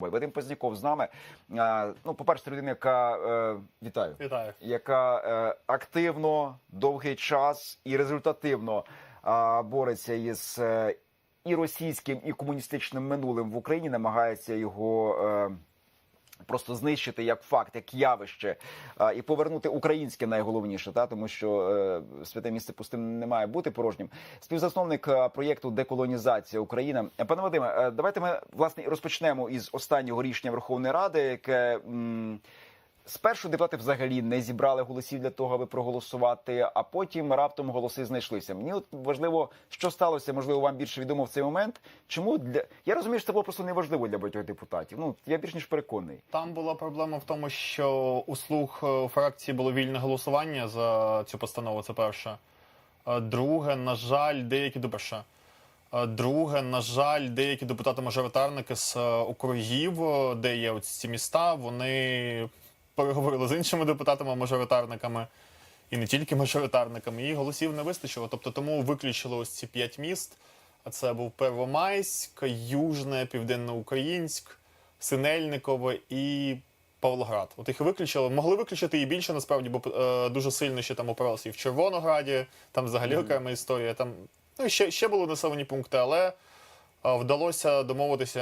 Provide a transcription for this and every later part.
Вадим Позняков з нами. Ну, по-перше, людина, яка е, вітаю, Вітаю. яка е, активно, довгий час і результативно е, бореться із е, і російським, і комуністичним минулим в Україні, намагається його. Е, Просто знищити як факт, як явище, і повернути українське найголовніше, та тому що е, святе місце пустим не має бути порожнім. Співзасновник е, проєкту Деколонізація України. Пане Вадиме, е, давайте ми власне розпочнемо із останнього рішення Верховної Ради, яке спершу депутати взагалі не зібрали голосів для того, аби проголосувати, а потім раптом голоси знайшлися. Мені от важливо, що сталося, можливо, вам більше відомо в цей момент. Чому для я розумію, що це було просто неважливо для багатьох депутатів. Ну я більш ніж переконаний. Там була проблема в тому, що у слуг е, у фракції було вільне голосування за цю постанову. Це перше. Е, Друге, на жаль, деякі перше. Е, Друге, на жаль, деякі депутати-мажоритарники з округів, де є ці міста, вони переговорили з іншими депутатами-мажоритарниками і не тільки мажоритарниками, і голосів не вистачило. Тобто тому виключили ось ці п'ять міст. А це був Первомайськ, Южне, Південноукраїнськ, Синельникове і Павлоград. От їх виключили. Могли виключити і більше насправді, бо е, дуже сильно ще там опиралися і в Червонограді, там взагалі окрема історія. Там ну, ще, ще були населені пункти, але вдалося домовитися,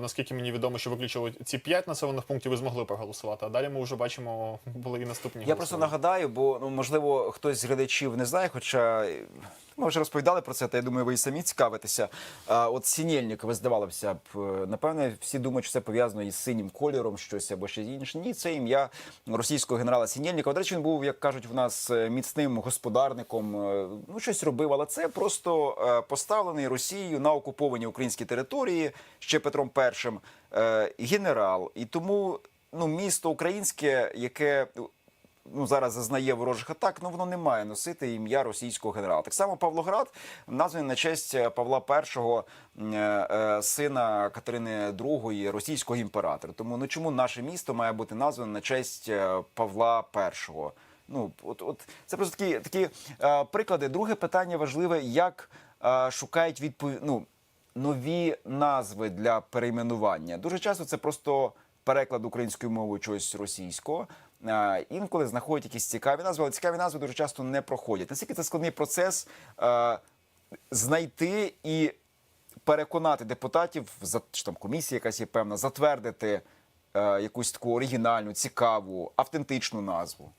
наскільки мені відомо, що виключили ці п'ять населених пунктів і змогли проголосувати. А далі ми вже бачимо, були і наступні Я просто нагадаю, бо ну можливо хтось з глядачів не знає, хоча ми вже розповідали про це, та я думаю, ви і самі цікавитеся. А, от Сінєльнікове, здавалося б, е, напевне, всі думають, що це пов'язано із синім кольором, щось або ще інше. Ні, це ім'я російського генерала Сінєльнікова. До речі, він був, як кажуть, в нас е, міцним господарником. е, Ну, щось робив, але це просто поставлений Росією на окуповані українські території ще Петром І генерал. І тому ну, місто українське, яке ну зараз зазнає ворожих атак, ну воно не має носити ім'я російського генерала. Так само Павлоград названий на честь е, Павла І, е, е, сина Катерини II, російського імператора. Тому ну чому наше місто має бути назване на честь Павла І? Ну от, от це просто такі такі е, приклади. Друге питання важливе, як е, шукають відповідь. Ну, нові назви для перейменування. Дуже часто це просто переклад українською мовою чогось російського. Інколи знаходять якісь цікаві назви, але цікаві назви дуже часто не проходять. Наскільки це складний процес знайти і переконати депутатів, чи там комісія якась є певна, затвердити якусь таку оригінальну, цікаву, автентичну назву.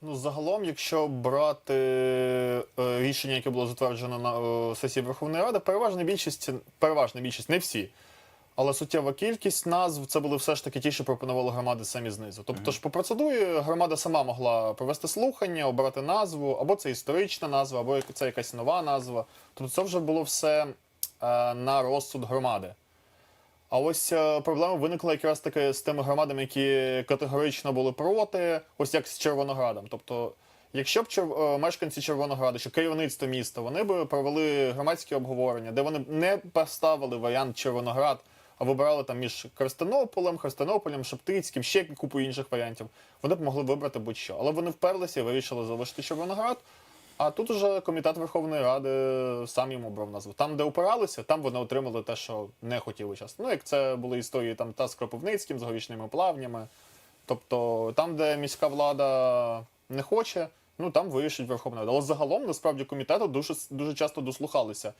Ну, загалом, якщо брати е, рішення, яке було затверджено на сесії Верховної Ради, переважна більшість, переважна більшість, не всі, але суттєва кількість назв це були все ж таки ті, що пропонували громади самі знизу. Тобто ж по процедурі громада сама могла провести слухання, обрати назву, або це історична назва, або це якась нова назва. Тобто це вже було все е, на розсуд громади. А ось е, проблема виникла якраз таки з тими громадами, які категорично були проти, ось як з Червоноградом. Тобто, якщо б чер- е, мешканці Червонограду, що керівництво міста, вони б провели громадські обговорення, де вони не поставили варіант Червоноград, вибирали там між Христинополем, Христинополем, Шептицьким, ще купу інших варіантів, вони б могли вибрати будь-що. Але вони вперлися і вирішили залишити Червоноград. А тут уже комітет Верховної Ради сам йому обрав назву. Там, де опиралися, там вони отримали те, що не хотіли часто. Ну, як це були історії там та з Кропивницьким, з горішними плавнями. Тобто, там, де міська влада не хоче, ну там вирішить Верховна Рада. Але загалом, насправді, комітету дуже, дуже часто дослухалися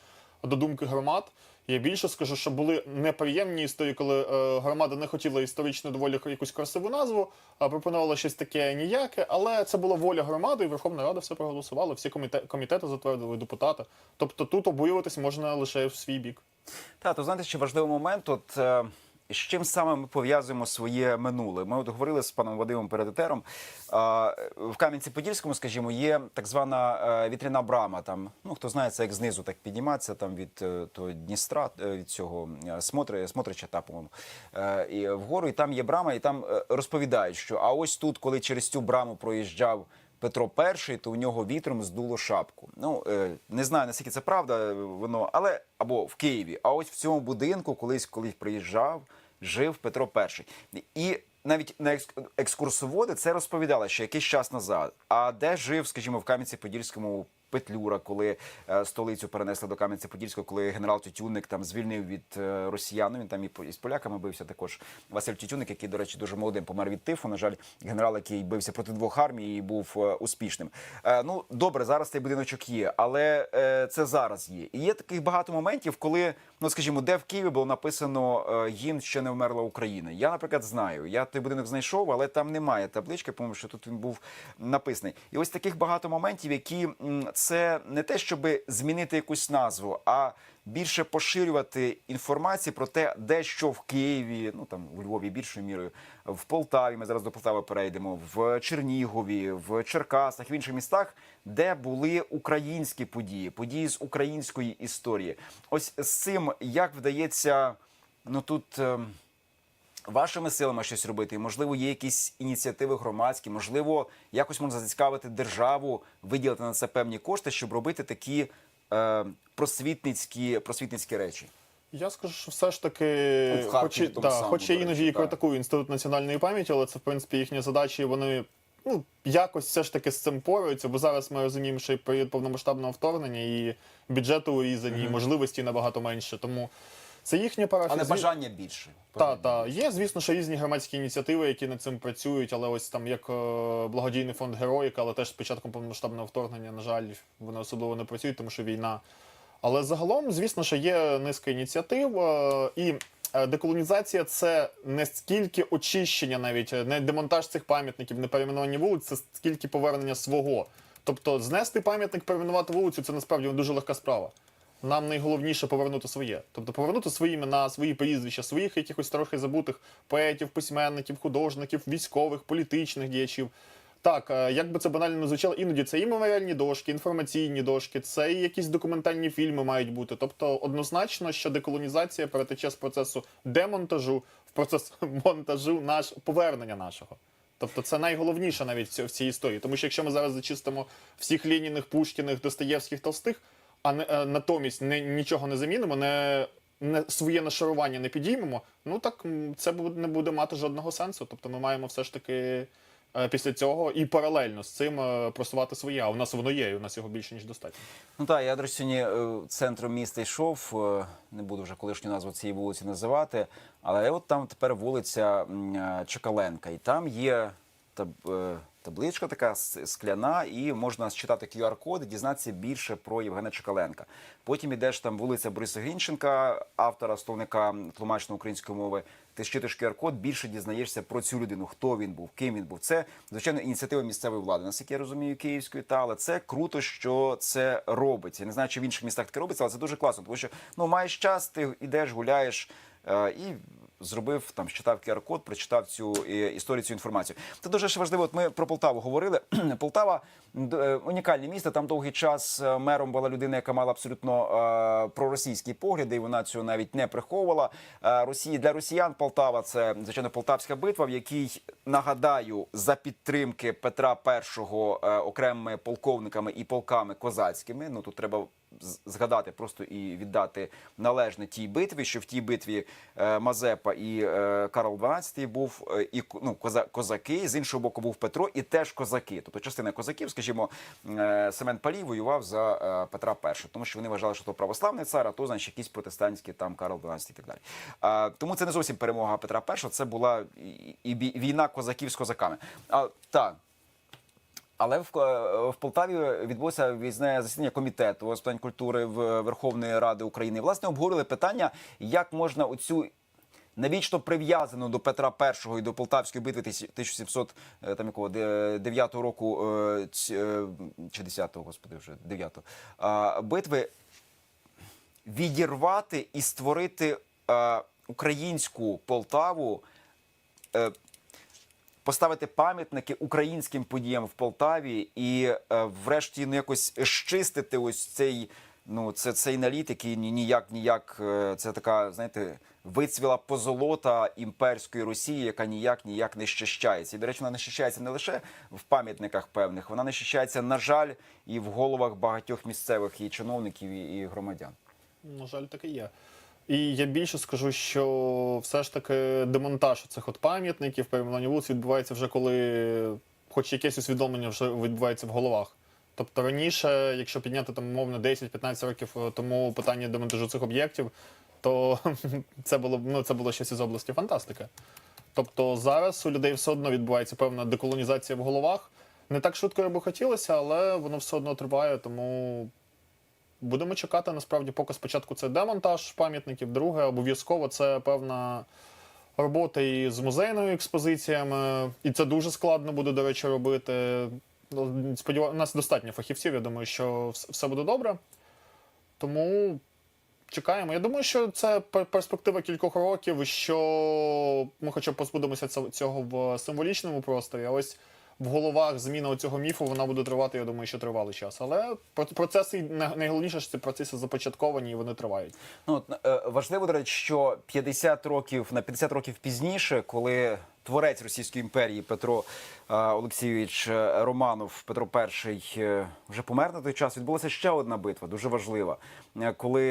до думки громад. Я більше скажу, що були неприємні історії, коли е, громада не хотіла історично доволі якусь красиву назву, а пропонувала щось таке ніяке, але це була воля громади, і Верховна Рада все проголосувала, всі коміте- комітети затвердили депутати. Тобто тут обурюватись можна лише в свій бік. Та, то знаєте, ще важливий момент. От е, з чим саме ми пов'язуємо своє минуле? Ми от говорили з паном Вадимом перед етером. В Кам'янці-Подільському, скажімо, є так звана е, вітряна брама. Там ну хто знає, це як знизу так підніматися там від е, того Дністра, е, від цього Смотри, Смотрича, та по-моєму, і вгору, і там є брама, і там розповідають, що а ось тут, коли через цю браму проїжджав. Петро І, то у нього вітром здуло шапку. Ну е, не знаю наскільки це правда, е, воно, але або в Києві. А ось в цьому будинку, колись колись приїжджав, жив Петро І. І навіть на екскурсоводи це розповідали ще якийсь час назад. А де жив, скажімо, в Кам'янці-Подільському Петлюра, коли е, столицю перенесли до Кам'янця-Подільського, коли генерал Тютюник там звільнив від е, росіян. Він там і з поляками бився також. Василь Тютюник, який, до речі, дуже молодим помер від тифу. На жаль, генерал, який бився проти двох армій і був е, успішним. Ну добре, зараз цей будиночок є, але це зараз є. І є таких багато моментів, коли, ну скажімо, де в Києві було написано їм гімн ще не вмерла Україна. Я, наприклад, знаю. Я той будинок знайшов, але там немає таблички, по-моєму, що тут він був написаний. І ось таких багато моментів, які це не те, щоб змінити якусь назву, а більше поширювати інформацію про те, де що в Києві, ну там у Львові більшою мірою, в Полтаві. Ми зараз до Полтави перейдемо, в Чернігові, в Черкасах, в інших містах, де були українські події, події з української історії. Ось з цим як вдається, ну тут. ем, Вашими силами щось робити, і можливо, є якісь ініціативи громадські, можливо, якось можна зацікавити державу, виділити на це певні кошти, щоб робити такі е, просвітницькі, просвітницькі речі. Я скажу, що все ж таки, Ну, хоч, та, тому хоч я іноді і критикую інститут національної пам'яті, але це в принципі їхня задача, і вони ну якось все ж таки з цим пораються. Бо зараз ми розуміємо, що і період повномасштабного вторгнення і бюджету урізані, і можливості набагато менше. Тому це їхня парафія. Але бажання більше. та, та є, звісно, що різні громадські ініціативи, які над цим працюють, але ось там як е, благодійний фонд Героїка, але теж з початком повномасштабного вторгнення, на жаль, вони особливо не працюють, тому що війна. Але загалом, звісно, що є низка ініціатив, е, і е, деколонізація це не скільки очищення, навіть не демонтаж цих пам'ятників, не перейменування вулиць, це скільки повернення свого. Тобто знести пам'ятник, перейменувати вулицю це насправді дуже легка справа. Нам найголовніше повернути своє. Тобто повернути свої імена, свої прізвища, своїх якихось трохи забутих поетів, письменників, художників, військових, політичних діячів. Так, е, як би це банально не звучало, іноді це і меморіальні дошки, інформаційні дошки, це і якісь документальні фільми мають бути. Тобто, однозначно, що деколонізація перетече з процесу демонтажу в процес монтажу наш повернення нашого. Тобто це найголовніше навіть в цій- історії. Тому що якщо ми зараз зачистимо всіх Леніних, Пушкіних, Достоєвських, Толстих, а не, е, натомість не, нічого не замінимо, не, не своє нашарування не підіймемо, ну так це буде- не буде мати жодного сенсу. Тобто ми маємо все ж таки е, після цього і паралельно з цим е, просувати своє. А у нас воно є, і у нас його більше ніж достатньо. Ну так, я до речі, сьогодні центром міста йшов. Не буду вже колишню назву цієї вулиці називати, але от там тепер вулиця Чекаленка, і там є е, табличка така скляна, і можна считати QR-код і дізнатися більше про Євгена Чекаленка. Потім ідеш там вулиця Бориса Гінченка, автора словника тлумачної української мови. Ти щитуєш QR-код, більше дізнаєшся про цю людину, хто він був, ким він був. Це звичайно ініціатива місцевої влади, наскільки я розумію, київської та але це круто, що це робиться. Я не знаю, чи в інших містах таке робиться, але це дуже класно, тому що ну маєш час, ти йдеш, гуляєш е, і. Зробив там, читав QR-код, прочитав цю е, історію, цю інформацію. Це дуже ж важливо. От ми про Полтаву говорили. Полтава е, унікальне місто. Там довгий час е, мером була людина, яка мала абсолютно проросійські погляди, і вона цього навіть не приховувала. Росії для росіян Полтава це звичайно Полтавська битва, в якій нагадаю за підтримки Петра І окремими полковниками і полками козацькими. Ну тут треба згадати просто і віддати належне тій битві, що в тій битві е, Мазепа і е, Карл XII був е, і ну, козаки. З іншого боку був Петро і теж козаки. Тобто частина козаків, скажімо, Семен Палій воював за Петра І, тому що вони вважали, що то православний цар, а то значить якісь протестантські там Карл XII і так далі. Тому це не зовсім перемога Петра І, це була і, війна козаків з козаками. А, так. Але в, е, в Полтаві відбулося візне засідання комітету з питань культури в Верховної Ради України. Власне, обговорили питання, як можна оцю навічно прив'язану до Петра І і до Полтавської битви 1709 року е, ць- е, чи 10-го, господи, вже 9-го, битви відірвати і створити українську Полтаву. Поставити пам'ятники українським подіям в Полтаві і, е, врешті, ну якось щистити ось цей. Ну, це цей наліт, який ніяк ніяк. е, Це така, знаєте, вицвіла позолота імперської Росії, яка ніяк ніяк не щищається. І, до речі, вона не щищається не лише в пам'ятниках певних, вона не щищається, на жаль, і в головах багатьох місцевих і чиновників, і громадян. На жаль, так і є. І я більше скажу, що все ж таки демонтаж цих от пам'ятників, перейменування вулиць відбувається вже коли хоч якесь усвідомлення вже відбувається в головах Тобто раніше, якщо підняти там умовно 10-15 років е, тому питання демонтажу цих об'єктів, то це було ну, це було щось із області фантастики. Тобто зараз у людей все одно відбувається певна деколонізація в головах. Не так швидко, як би хотілося, але воно все одно триває, тому будемо чекати насправді, поки спочатку це демонтаж пам'ятників, друге, обов'язково це певна робота і з музейними експозиціями. І це дуже складно буде, до речі, робити. Ну, Сподіваю, у нас достатньо фахівців, я думаю, що все буде добре. Тому чекаємо. Я думаю, що це перспектива кількох років, що ми хоча б позбудемося цього в символічному просторі. А ось в головах зміна цього міфу вона буде тривати, я думаю, що тривалий час. Але про- процеси най- найголовніше, що ці процеси започатковані і вони тривають. Ну, е, важливо, до речі, що 50 років на 50 років пізніше, коли творець Російської імперії Петро е, Олексійович е, Романов, Петро І, е, вже помер на той час, відбулася ще одна битва, дуже важлива. Коли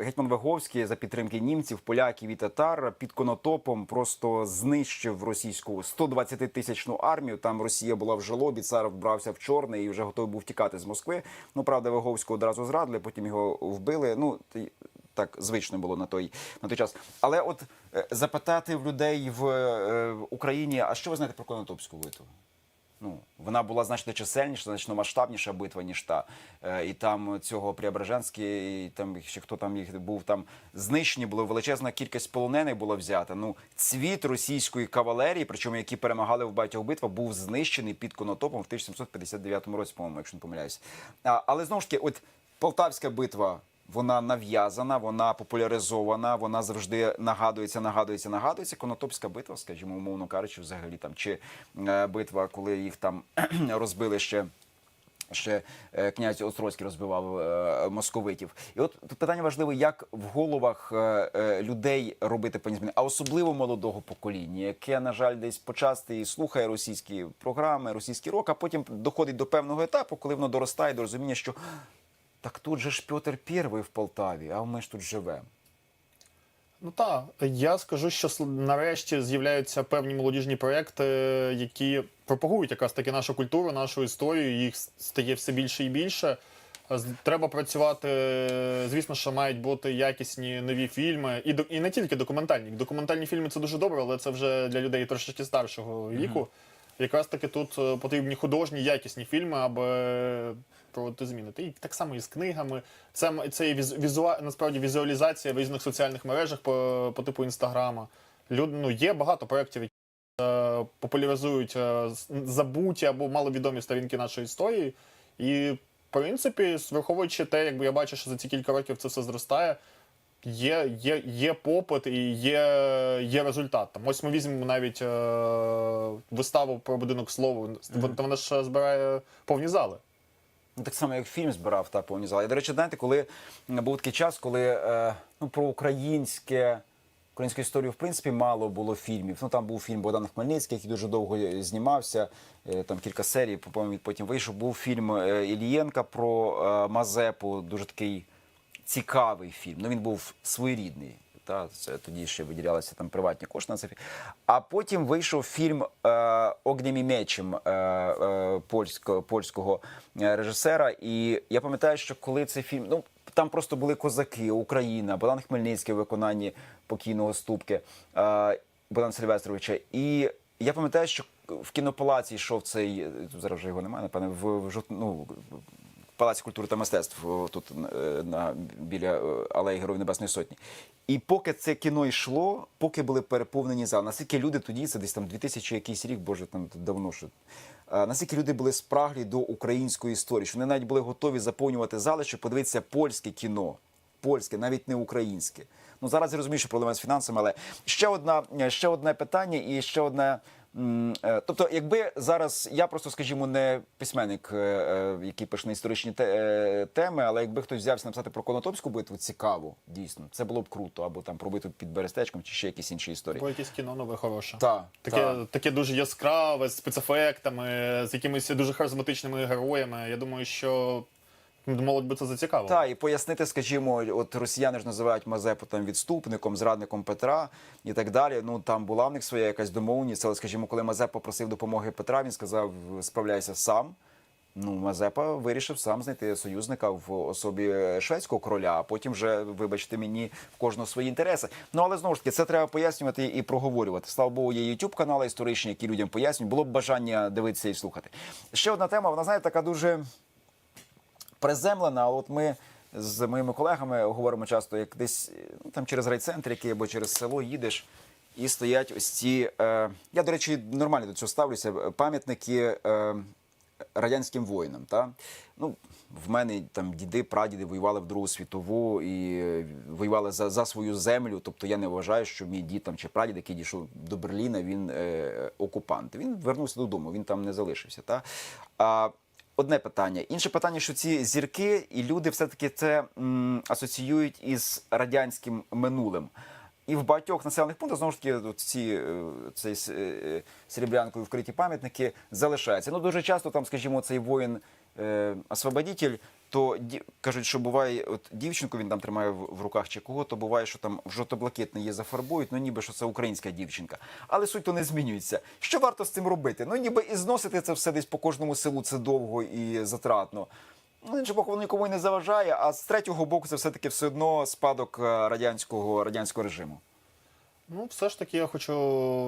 гетьман Виговський за підтримки німців, поляків і татар під конотопом просто знищив російську 120 тисячну армію. Там Росія була в жалобі, цар вбрався в чорне і вже готовий був тікати з Москви. Ну правда, Виговського одразу зрадили, потім його вбили. Ну так звично було на той на той час. Але от е, запитати в людей в, е, Україні, а що ви знаєте про Конотопську битву? Ну, вона була значно чисельніша, значно масштабніша битва, ніж та. Е, І там цього Преображенський, і там ще хто там їх був там знищені, була величезна кількість полонених була взята. Ну, цвіт російської кавалерії, причому які перемагали в багатьох битвах, був знищений під Конотопом в 1759 році, по-моєму, якщо не помиляюсь. А, але знову ж таки, от Полтавська битва. Вона нав'язана, вона популяризована, вона завжди нагадується, нагадується, нагадується. Конотопська битва, скажімо, умовно кажучи, взагалі там чи е, битва, коли їх там розбили ще. Ще е, князь Острозький розбивав е, московитів, і от питання важливе, як в головах людей робити певні а особливо молодого покоління, яке, на жаль, десь почасти і слухає російські програми, російський рок, а потім доходить до певного етапу, коли воно доростає до розуміння, що так тут же ж Петр І в Полтаві, а ми ж тут живемо. Ну так, я скажу, що нарешті з'являються певні молодіжні проекти, які пропагують якраз таки нашу культуру, нашу історію. Їх стає все більше і більше. Треба працювати. Звісно, що мають бути якісні нові фільми, і і не тільки документальні. Документальні фільми це дуже добре, але це вже для людей трошки старшого віку. Якраз таки тут е, потрібні художні якісні фільми, аби проводити зміни. І так само і з книгами. Це, це і візу, візуа, насправді візуалізація в різних соціальних мережах по, по типу інстаграма. Ну, є багато проєктів, які е, популяризують е, забуті або маловідомі сторінки нашої історії. І, в принципі, враховуючи те, якби я бачу, що за ці кілька років це все зростає. Є, є, є попит і є, є результат. Там, ось ми візьмемо навіть е, виставу про будинок слова. Вон- Вона ж збирає повні зали. Ну, так само, як фільм збирав та повні зали. До речі, знаєте, коли був такий час, коли е, ну, про українське. Українську історію, в принципі, мало було фільмів. Ну там був фільм Богдана Хмельницький, який дуже довго е, знімався. е, Там кілька серій, по-моєму, потім вийшов. Був фільм е, Ілієнка про Мазепу, дуже такий цікавий фільм. Ну він був своєрідний. Та це тоді ще виділялися там приватні кошти на це. А потім вийшов фільм е, Огнем і мечем е, е, польського, польського е, режисера. І я пам'ятаю, що коли цей фільм, ну там просто були козаки, Україна, Богдан Хмельницький у виконанні покійного ступки е, Богдана Сильвестровича. І я пам'ятаю, що в кінопалаці йшов цей е, зараз вже його немає, напевне, в, в ну, Палаці культури та мистецтв тут е, на біля е, алеї Героїв Небесної Сотні. І поки це кіно йшло, поки були переповнені зали, наскільки люди тоді, це десь там 2000 якийсь рік, боже, там давно що. Наскільки люди були спраглі до української історії, що вони навіть були готові заповнювати зали, щоб подивитися польське кіно, польське, навіть не українське. Ну зараз я розумію, що проблема з фінансами, але ще одна е, ще одне питання і ще одне. Е, Тобто, якби зараз я просто, скажімо, не письменник, е, е, який пише на історичні теми, але якби хтось взявся написати про Конотопську битву, цікаво, дійсно, це було б круто, або там про битву під Берестечком, чи ще якісь інші історії. Бо якесь кіно нове хороше. Та, Таке, та. таке дуже яскраве, з спецефектами, з якимись дуже харизматичними героями. Я думаю, що молодь би це зацікавило. Та і пояснити, скажімо, от росіяни ж називають Мазепу там відступником, зрадником Петра і так далі. Ну там була в них своя якась домовленість. Але, скажімо, коли Мазеп попросив допомоги Петра, він сказав: справляйся сам. Ну, Мазепа вирішив сам знайти союзника в особі шведського короля, а потім вже, вибачте мені, в кожного свої інтереси. Ну але знову ж таки, це треба пояснювати і проговорювати. Слава Богу, є youtube канали історичні, які людям пояснюють. Було б бажання дивитися і слухати. Ще одна тема, вона знаєте, така дуже приземлена. але От ми з моїми колегами говоримо часто, як десь ну, там через райцентр, який або через село їдеш. І стоять ось ці. Е, я, до речі, нормально до цього ставлюся. е, Пам'ятники е, радянським воїнам. Та? Ну, в мене там діди, прадіди воювали в Другу світову і воювали за, за свою землю. Тобто я не вважаю, що мій дід там чи прадід, який дійшов до Берліна, він е, окупант. Він вернувся додому, він там не залишився. Та? А, Одне питання. Інше питання, що ці зірки і люди все-таки це м, асоціюють із радянським минулим. І в багатьох населених пунктах знову ж таки от ці е, цей е, серебрянкою вкриті пам'ятники залишаються. Ну дуже часто там, скажімо, цей воїн е, освободитель, то кажуть, що буває, от дівчинку він там тримає в, в руках чи кого, то буває, що там жовто-блакитне її зафарбують, ну ніби що це українська дівчинка. Але суть то не змінюється. Що варто з цим робити? Ну ніби і зносити це все десь по кожному селу це довго і затратно. Ну, іншого боку, воно нікому й не заважає, а з третього боку це все-таки все одно спадок е, радянського, радянського режиму. Ну, все ж таки, я хочу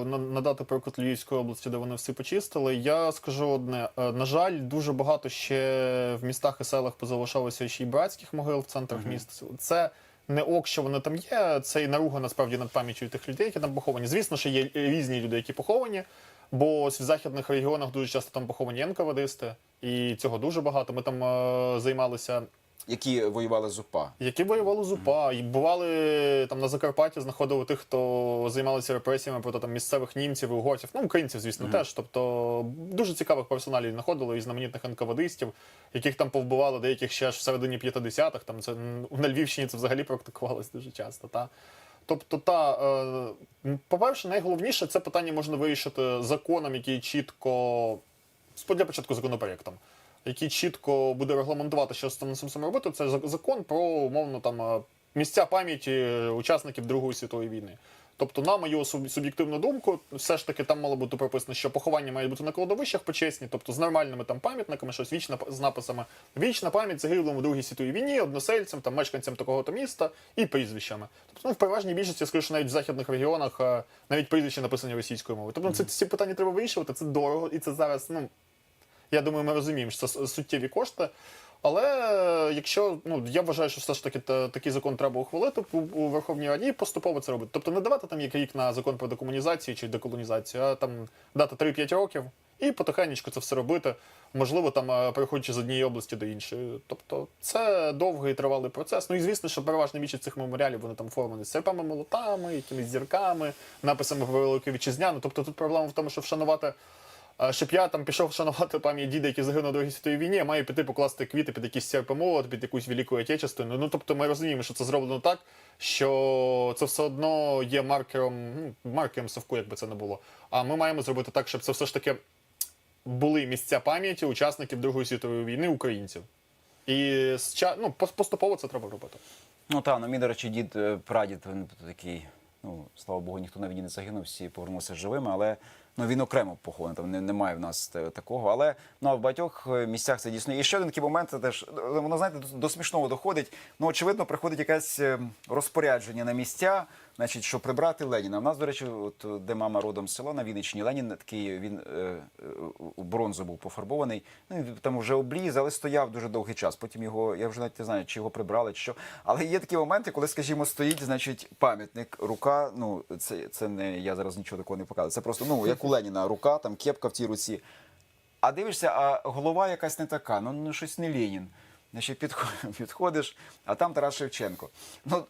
на- надати приклад Львівської області, де вони всі почистили. Я скажу одне: Е, на жаль, дуже багато ще в містах і селах позалишалося ще й братських могил в центрах міст. Це не ок, що вони там є. Це і наруга насправді над пам'яттю тих людей, які там поховані. Звісно, що є різні люди, які поховані. Бо ось в західних регіонах дуже часто там поховані НКВДисти, і цього дуже багато. Ми там е, займалися Які воювали з УПА. які воювали з УПА, і бували там на Закарпатті, знаходили тих, хто займалися репресіями проти там місцевих німців і угорців, ну українців, звісно, теж. Тобто дуже цікавих персоналів знаходили і знаменитих НКВДистів, яких там повбивали, деяких ще аж в середині 50-х. Там це на Львівщині це взагалі практикувалось дуже часто. Та? Тобто, та, е, по-перше, найголовніше це питання можна вирішити законом, який чітко для початку законопроєктом, який чітко буде регламентувати, що з цим цим робити. Це зак- закон про умовно там е, місця пам'яті учасників Другої світової війни. Тобто, на мою суб- суб'єктивну думку, все ж таки там мало бути прописано, що поховання має бути на кладовищах почесні, тобто з нормальними там пам'ятниками, щось вічна з написами Вічна пам'ять загиблим у Другій світовій війні, односельцям, там мешканцям такого-то міста і прізвищами. Тобто, ну, в переважній більшості, я скажу, що навіть в західних регіонах е, навіть прізвища написані російською мовою. Тобто, ну, це ці питання треба вирішувати, це дорого, і це зараз, ну я думаю, ми розуміємо, що це суттєві кошти. Але якщо ну я вважаю, що все ж таки та- такий закон треба ухвалити у, у Верховній Раді і поступово це робити. Тобто не давати там як рік на закон про декомунізацію чи деколонізацію, а там дати 3-5 років і потихеньку це все робити. Можливо, там е, переходячи з однієї області до іншої. Тобто це довгий і тривалий процес. Ну і звісно, що переважна більшість цих меморіалів вони там оформлені з серпами, молотами, якимись зірками, написами про велику вітчизняну. Тобто тут проблема в тому, що вшанувати. Щоб я там пішов вшанувати пам'ять діда, який загинув у Другій світовій війні, я маю піти покласти квіти під якийсь серпомолот, під якусь велику отечественну. Ну тобто ми розуміємо, що це зроблено так, що це все одно є маркером, ну, маркером совку, якби це не було. А ми маємо зробити так, щоб це все ж таки були місця пам'яті учасників Другої світової війни українців. І ну, поступово це треба робити. Ну так, ну мій, до речі, дід, е, прадід, він такий, ну, слава Богу, ніхто на війні не загинув, всі повернулися живими, але ну, він окремо похований, там не, немає в нас такого. Але ну, а в багатьох е, місцях це дійсно. І ще один такий момент, це теж, е, воно, знаєте, до, до смішного доходить. Ну, очевидно, приходить якесь е, розпорядження на місця, значить, що прибрати Леніна. У нас, до речі, от, де мама родом села на Вінниччині, Ленін такий, він е, е, у бронзу був пофарбований. Ну, він там вже обліз, але стояв дуже довгий час. Потім його, я вже навіть не знаю, чи його прибрали, чи що. Але є такі моменти, коли, скажімо, стоїть, значить, пам'ятник, рука, ну, це, це не, я зараз нічого такого не показую. Це просто, ну, як у Леніна, рука, там кепка в тій руці. А дивишся, а голова якась не така, ну, ну щось не Ленін. Значить, підходиш, а там Тарас Шевченко. Ну,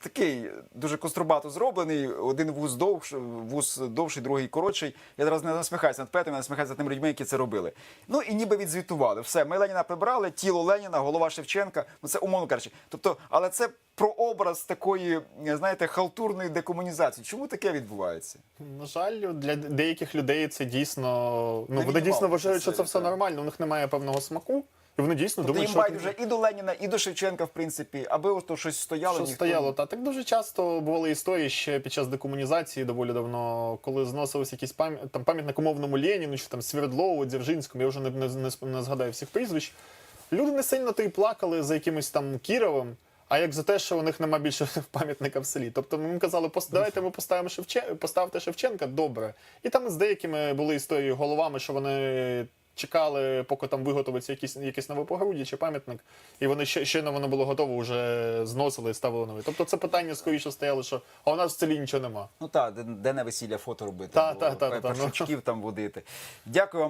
такий дуже кострубато зроблений, один вуз довш, вуз довший, другий коротший. Я зараз не насміхаюся над Петром, я насміхаюся над тими людьми, які це робили. Ну і ніби відзвітували. Все, ми Леніна прибрали, тіло Леніна, голова Шевченка. Ну це умовно кажучи. Тобто, але це про образ такої, знаєте, халтурної декомунізації. Чому таке відбувається? На жаль, для деяких людей це дійсно. Ну, вони дійсно вважають, що це все нормально, у них немає певного смаку. І вони дійсно Тобто думають, їм що байдуже і до Леніна, і до Шевченка, в принципі, аби ось то щось стояло. що ніхто- стояло. Та так дуже часто бували історії ще під час декомунізації доволі давно, коли зносились якісь пам'ят там пам'ятник умовному Леніну, чи там Свердлову, Дзержинському, я вже не, не, не, не згадаю всіх прізвищ. Люди не сильно то й плакали за якимось там Кіровим. А як за те, що у них нема більше пам'ятника в селі. Тобто ми казали, давайте ми поставимо Шевчен... поставте Шевченка, добре. І там з деякими були історії головами, що вони чекали, поки там виготовиться якісь якісь нове погруддя чи пам'ятник, і вони ще, щойно воно було готово, вже зносили і ставили новий. Тобто це питання скоріше стояло, що а у нас в селі нічого нема. Ну так, де, де на весілля фото робити, Та, або та, та, та, та, ну. першачків там водити. Дякую вам дуже.